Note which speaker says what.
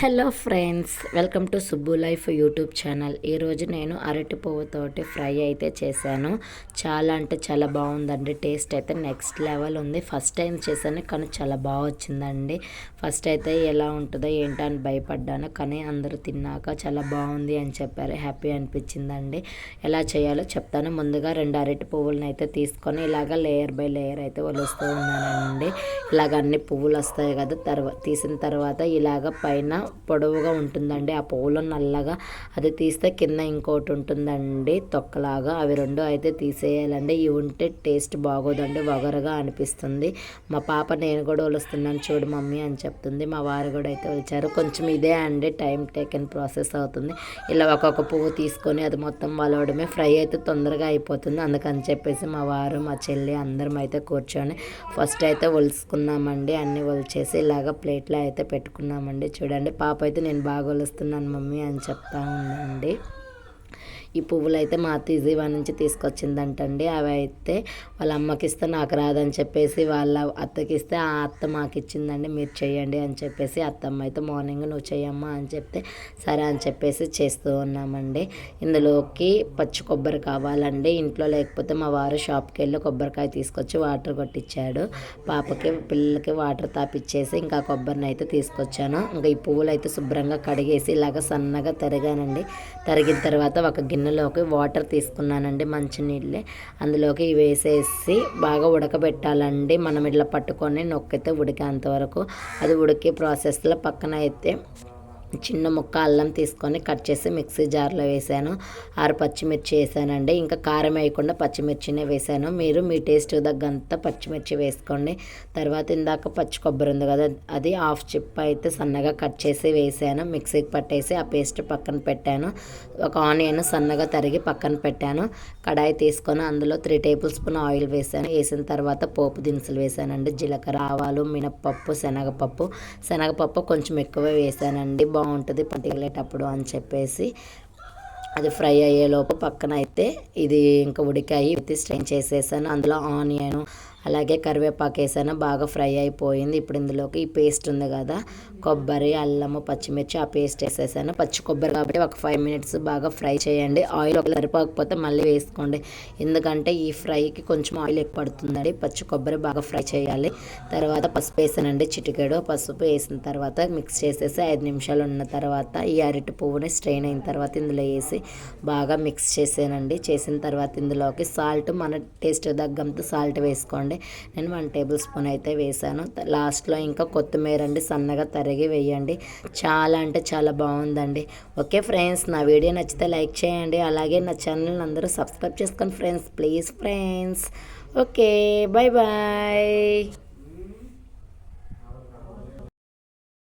Speaker 1: Hello friends welcome to Subbu life YouTube channel. ఈరోజు నేను అరటి పువ్వుతోటి ఫ్రై అయితే చేశాను. చాలా అంటే చాలా బాగుందండి టేస్ట్ అయితే నెక్స్ట్ లెవెల్ ఉంది. ఫస్ట్ టైం చేశాను కానీ చాలా బాగా వచ్చిందండి. ఫస్ట్ అయితే ఎలా ఉంటుందో ఏంటో అని భయపడ్డాను కానీ అందరూ తిన్నాక చాలా బాగుంది అని చెప్పారు. హ్యాపీ అనిపించిందండి. ఎలా చేయాలో చెప్తాను. ముందుగా రెండు అరటి పువ్వులను అయితే తీసుకొని ఇలాగ లేయర్ బై లేయర్ అయితే వలుస్తూ ఉన్నానండి. ఇలాగ అన్ని పువ్వులు వస్తాయి కదా తర్వాత తీసిన తర్వాత ఇలాగ పైన పొడవుగా ఉంటుందండి. ఆ పువ్వులో నల్లగా అది తీస్తే కింద ఇంకోటి ఉంటుందండి. తొక్కలాగా అవి రెండు అయితే తీసేయాలండి. ఇవి ఉంటే టేస్ట్ బాగోదండి. వగరగా అనిపిస్తుంది. మా పాప నేను కూడా వలుస్తున్నాను చూడు మమ్మీ అని చెప్తుంది. మా వారు కూడా అయితే వచ్చారు కొంచెం ఇదే అండి. టైం టేకెన్ ప్రాసెస్ అవుతుంది. ఇలా ఒక్కొక్క పువ్వు తీసుకొని అది మొత్తం వలవడమే. ఫ్రై అయితే తొందరగా అయిపోతుంది. అందుకని చెప్పేసి మా వారు మా చెల్లి అందరం అయితే కూర్చొని ఫస్ట్ అయితే ఒలుసుకున్నామండి. అన్నీ ఒలిచేసి ఇలాగ ప్లేట్లో అయితే పెట్టుకున్నామండి. చూడండి పాప అయితే నేను బాగా వలుస్తున్నాను మమ్మీ అని చెప్తా ఉందండి ఈ పువ్వులు అయితే మా అత్త ఈజీవా నుంచి తీసుకొచ్చిందంటండి. అవి అయితే వాళ్ళ అమ్మకి ఇస్తే నాకు రాదని చెప్పేసి వాళ్ళ అత్తకి ఇస్తే ఆ అత్త మాకు ఇచ్చిందండి. మీరు చేయండి అని చెప్పేసి అత్తమ్మ అయితే మార్నింగ్ నువ్వు చేయమ్మా అని చెప్తే సరే అని చెప్పేసి చేస్తూ ఉన్నామండి. ఇందులోకి పచ్చి కొబ్బరి కావాలండి. ఇంట్లో లేకపోతే మా వారు షాప్కి వెళ్ళి కొబ్బరికాయ తీసుకొచ్చి వాటర్ కొట్టించాడు పాపకి పిల్లలకి వాటర్ తాపిచ్చేసి ఇంకా కొబ్బరిని అయితే తీసుకొచ్చాను. ఇంకా ఈ పువ్వులు అయితే శుభ్రంగా కడిగేసి ఇలాగ సన్నగా తరిగానండి. తరిగిన తర్వాత ఒక గిన్నె గిన్నెలోకి వాటర్ తీసుకున్నానండి మంచినీళ్ళే. అందులోకి వేసేసి బాగా ఉడకబెట్టాలండి. మనం ఇట్లా పట్టుకొని నొక్కితే ఉడికేంత వరకు. అది ఉడికే ప్రాసెస్లో పక్కన అయితే చిన్న ముక్క అల్లం తీసుకొని కట్ చేసి మిక్సీ జార్లో వేసాను. ఆరు పచ్చిమిర్చి వేసానండి. ఇంకా కారం వేయకుండా పచ్చిమిర్చినే వేసాను. మీరు మీ టేస్ట్ తగ్గంత పచ్చిమిర్చి వేసుకోండి. తర్వాత ఇందాక పచ్చి కొబ్బరి ఉంది కదా అది హాఫ్ చిప్ అయితే సన్నగా కట్ చేసి వేసాను. మిక్సీకి పట్టేసి ఆ పేస్ట్ పక్కన పెట్టాను. ఒక ఆనియన్ సన్నగా తరిగి పక్కన పెట్టాను. కడాయి తీసుకొని అందులో త్రీ టేబుల్ స్పూన్ ఆయిల్ వేసాను. వేసిన తర్వాత పోపు దినుసులు వేసానండి. జీలకర్ర ఆవాలు మినప్పప్పు శనగపప్పు. శనగపప్పు కొంచెం ఎక్కువ వేసానండి. బాగుంటుంది పట్టిగలేటప్పుడు అని చెప్పేసి అది ఫ్రై అయ్యేలోపు పక్కన అయితే ఇది ఇంకా ఉడికాయి స్ట్రెయిన్ చేసేసాను. అందులో ఆనియన్ అలాగే కరివేపాకు వేసాను బాగా ఫ్రై అయిపోయింది. ఇప్పుడు ఇందులోకి ఈ పేస్ట్ ఉంది కదా కొబ్బరి అల్లము పచ్చిమిర్చి ఆ పేస్ట్ వేసేసాను. పచ్చి కొబ్బరి కాబట్టి ఒక ఫైవ్ మినిట్స్ బాగా ఫ్రై చేయండి. ఆయిల్ ఒక సరిపోకపోతే మళ్ళీ వేసుకోండి. ఎందుకంటే ఈ ఫ్రైకి కొంచెం ఆయిల్ ఎక్కువ పడుతుందండి. పచ్చి కొబ్బరి బాగా ఫ్రై చేయాలి. తర్వాత పసుపు వేసానండి చిటికెడు పసుపు వేసిన తర్వాత మిక్స్ చేసేసి ఐదు నిమిషాలు ఉన్న తర్వాత ఈ అరటి పువ్వుని స్ట్రెయిన్ అయిన తర్వాత ఇందులో వేసి బాగా మిక్స్ చేసానండి. చేసిన తర్వాత ఇందులోకి సాల్ట్ మన టేస్ట్ తగ్గంత సాల్ట్ వేసుకోండి. వేసుకోండి నేను వన్ టేబుల్ స్పూన్ అయితే వేసాను లాస్ట్లో ఇంకా కొత్తిమీర అండి సన్నగా తరిగి వేయండి. చాలా అంటే చాలా బాగుందండి. ఓకే ఫ్రెండ్స్ నా వీడియో నచ్చితే లైక్ చేయండి. అలాగే నా ఛానల్ అందరూ సబ్స్క్రైబ్ చేసుకోండి friends please friends. Okay bye bye